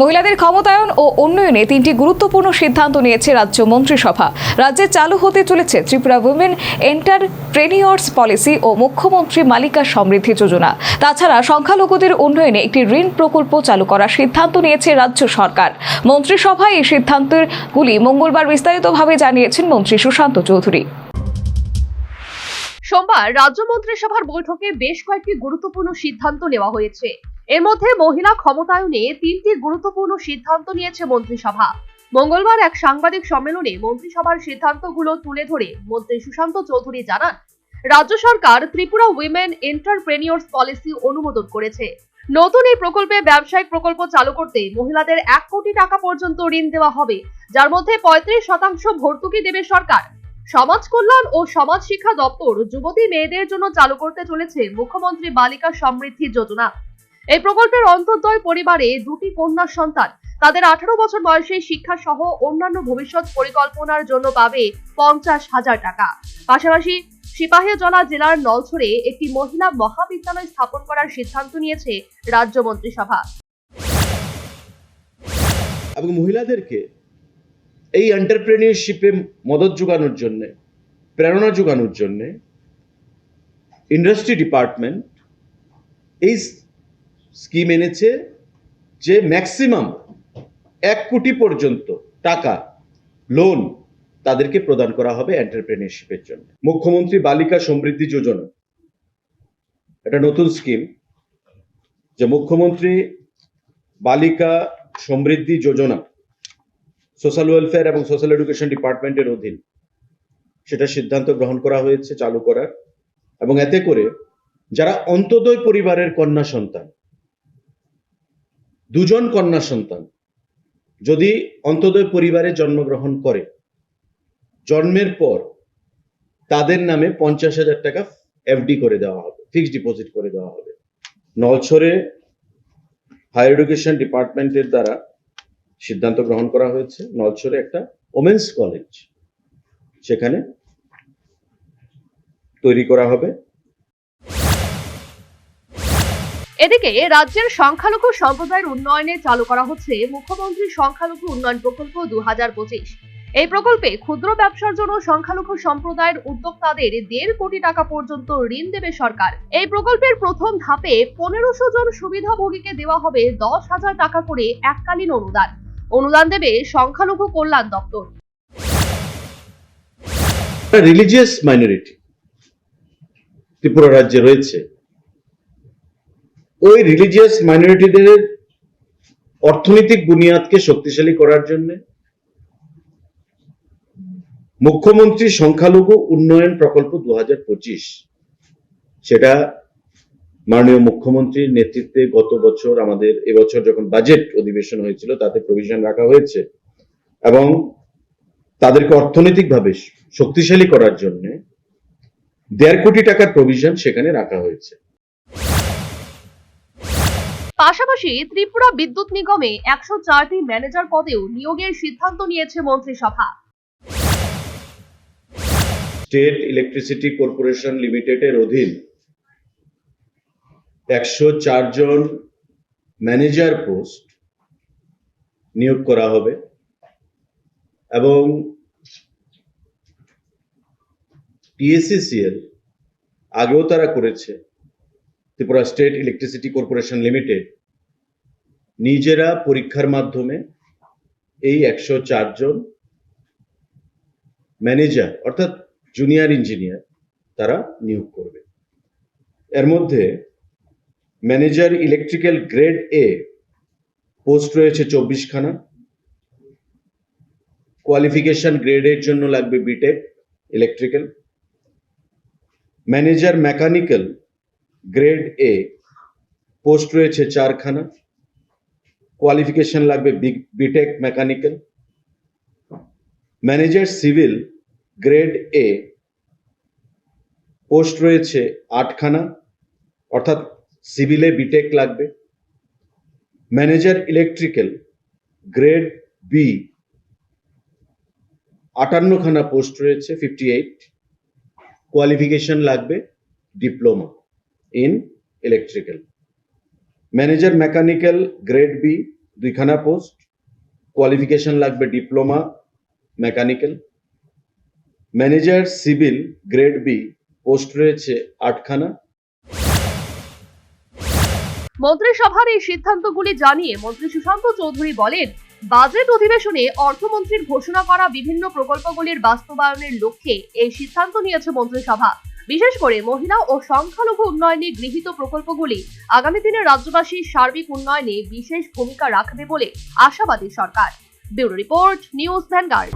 মহিলাদের ক্ষমতায়ন ও উন্নয়নে তিনটি গুরুত্বপূর্ণ সিদ্ধান্ত নিয়েছে রাজ্য মন্ত্রিসভা। রাজ্যে চালু হতে চলেছে ত্রিপুরা উইমেন এন্টারপ্রেনিয়র্স পলিসি ও মুখ্যমন্ত্রী মালিকা সমৃদ্ধি যোজনা। তাছাড়া সংখ্যালঘুদের উন্নয়নে একটি ঋণ প্রকল্প চালু করার সিদ্ধান্ত নিয়েছে রাজ্য সরকার। মন্ত্রিসভায় এই সিদ্ধান্তগুলি মঙ্গলবার বিস্তারিতভাবে জানিয়েছেন মন্ত্রী সুশান্ত চৌধুরী। সোমবার রাজ্য মন্ত্রিসভার বৈঠকে বেশ কয়েকটি গুরুত্বপূর্ণ সিদ্ধান্ত নেওয়া হয়েছে। এর মধ্যে মহিলা ক্ষমতায়নে তিনটি গুরুত্বপূর্ণ সিদ্ধান্ত নিয়েছে মন্ত্রিসভা। মঙ্গলবার এক সাংবাদিক সম্মেলনে মন্ত্রিসভার সিদ্ধান্তগুলো তুলে ধরে মন্ত্রী সুশান্ত চৌধুরী জানান, রাজ্য সরকার ত্রিপুরা উইমেন এন্টারপ্রেনিয়র্স পলিসি অনুমোদন করেছে। নতুন এই প্রকল্পে ব্যবসায়িক প্রকল্প চালু করতে মহিলাদের এক কোটি টাকা পর্যন্ত ঋণ দেওয়া হবে, যার মধ্যে পঁয়ত্রিশ শতাংশ ভর্তুকি দেবে সরকার। সমাজ কল্যাণ ও সমাজ শিক্ষা দপ্তর যুবতী মেয়েদের জন্য চালু করতে চলেছে মুখ্যমন্ত্রী বালিকা সমৃদ্ধি যোজনা। এই প্রকল্পের অন্তর্দয় পরিবারে দুটি কন্যা সন্তান। তাদের আঠারো বছর বয়সে শিক্ষা সহ অন্যান্য ভবিষ্যৎ পরিকল্পনার জন্য পাবে পঞ্চাশ হাজার টাকা। পাশাপাশি সিপাহীজলা জেলার নলছড়ে একটি মহিলা মহাবিদ্যালয় স্থাপন করার সিদ্ধান্ত নিয়েছে রাজ্য মন্ত্রিসভা। এবং মহিলাদেরকে এই এন্টারপ্রেনিয়রশিপে মদত যোগানোর জন্য, প্রেরণা যোগানোর জন্য ইন্ডাস্ট্রি ডিপার্টমেন্ট এই স্কিম এনেছে যে ম্যাক্সিমাম এক কোটি পর্যন্ত টাকা লোন তাদেরকে প্রদান করা হবে এন্টারপ্রেনিয়রশিপের জন্য। মুখ্যমন্ত্রী বালিকা সমৃদ্ধি যোজনা। এটা নতুন স্কিম। যে মুখ্যমন্ত্রী বালিকা সমৃদ্ধি যোজনা সোশ্যাল ওয়েলফেয়ার এবং সোশ্যাল এডুকেশন ডিপার্টমেন্টের অধীন সেটা সিদ্ধান্ত গ্রহণ করা হয়েছে, চালু করার। এবং এতে করে যারা অন্তদয় পরিবারের কন্যা সন্তান দুজন কন্যা সন্তান। যদি অন্তদয় পরিবারে জন্মগ্রহণ করে, জন্মের পর তাদের নামে পঞ্চাশ হাজার টাকা এফডি করে দেওয়া হবে ফিক্সড ডিপোজিট করে দেওয়া হবে। নলছরে হায়ার এডুকেশন ডিপার্টমেন্টের দ্বারা সিদ্ধান্ত গ্রহণ করা হয়েছে। নলছরে একটা ওমেন্স কলেজ সেখানে তৈরি করা হবে। এদিকে রাজ্যের সংখ্যালঘু সম্প্রদায়ের উন্নয়নে চালু করা হচ্ছে মুখ্যমন্ত্রী সংখ্যালঘু উন্নয়ন প্রকল্প দু হাজার পঁচিশ। এই প্রকল্পে ক্ষুদ্র ব্যবসার জন্য সংখ্যালঘু সম্প্রদায়ের উদ্যোক্তাদের দেড় কোটি টাকা পর্যন্ত ঋণ দেবে সরকার। এই প্রকল্পের প্রথম ধাপে পনেরোশো জন সুবিধাভোগীকে দেওয়া হবে দশ হাজার টাকা করে এককালীন অনুদান। অনুদান দেবে সংখ্যালঘু কল্যাণ দপ্তর। রিলিজিয়াস মাইনরিটি ত্রিপুরা রাজ্যে রয়েছে। ওই রিলিজিয়াস মাইনরিটিদের অর্থনৈতিক বুনিয়াদকে শক্তিশালী করার জন্য মুখ্যমন্ত্রী সংখ্যালঘু উন্নয়ন প্রকল্প দু সেটা মাননীয় মুখ্যমন্ত্রীর নেতৃত্বে গত বছর আমাদের এবছর যখন বাজেট অধিবেশন হয়েছিল, তাতে প্রভিশন রাখা হয়েছে এবং তাদেরকে অর্থনৈতিকভাবে শক্তিশালী করার জন্য দেড় কোটি টাকার প্রভিশন সেখানে রাখা হয়েছে। পাশাপাশি ত্রিপুরা বিদ্যুৎ নিগমে একশো চারটি ম্যানেজার পদেও নিয়োগের সিদ্ধান্ত নিয়েছে মন্ত্রিসভা। স্টেট ইলেকট্রিসিটি কর্পোরেশন লিমিটেডের অধীন একশো জন ম্যানেজার পোস্ট নিয়োগ করা হবে এবং টিএসসিসিএল আগেও তারা করেছে। Tripura state electricity corporation limited নিজেরা পরীক্ষার মাধ্যমে এই একশো চারজন ম্যানেজার, অর্থাৎ জুনিয়র ইঞ্জিনিয়ার তারা নিয়োগ করবে। এর মধ্যে manager electrical grade A post রয়েছে চব্বিশ খানা কোয়ালিফিকেশন গ্রেডের জন্য লাগবে B Tech, electrical. Manager mechanical grade A post রয়েছে চারখানা। কোয়ালিফিকেশন লাগবে B Tech mechanical manager civil grade A post রয়েছে আটখানা। অর্থাৎ সিভিলে বিটেক লাগবে। ম্যানেজার ইলেকট্রিক্যাল গ্রেড বি আটান্নখানা পোস্ট রয়েছে ফিফটি এইট কোয়ালিফিকেশন লাগবে diploma in electrical manager mechanical grade B দুইখানা post qualification লাগবে diploma mechanical manager civil grade B post রয়েছে আটখানা। মন্ত্রিসভার এই সিদ্ধান্তগুলি জানিয়ে মন্ত্রী সুশান্ত চৌধুরী বলেন, বাজেট অধিবেশনে অর্থমন্ত্রীর ঘোষণা করা বিভিন্ন প্রকল্পগুলির বাস্তবায়নের লক্ষ্যে এই সিদ্ধান্ত নিয়েছে মন্ত্রিসভা। বিশেষ করে মহিলা ও সংখ্যালঘু উন্নয়নে গৃহীত প্রকল্পগুলি আগামী দিনে রাজ্যবাসীর সার্বিক উন্নয়নে বিশেষ ভূমিকা রাখবে বলে আশাবাদী সরকার। Bureau report, news Vanguard.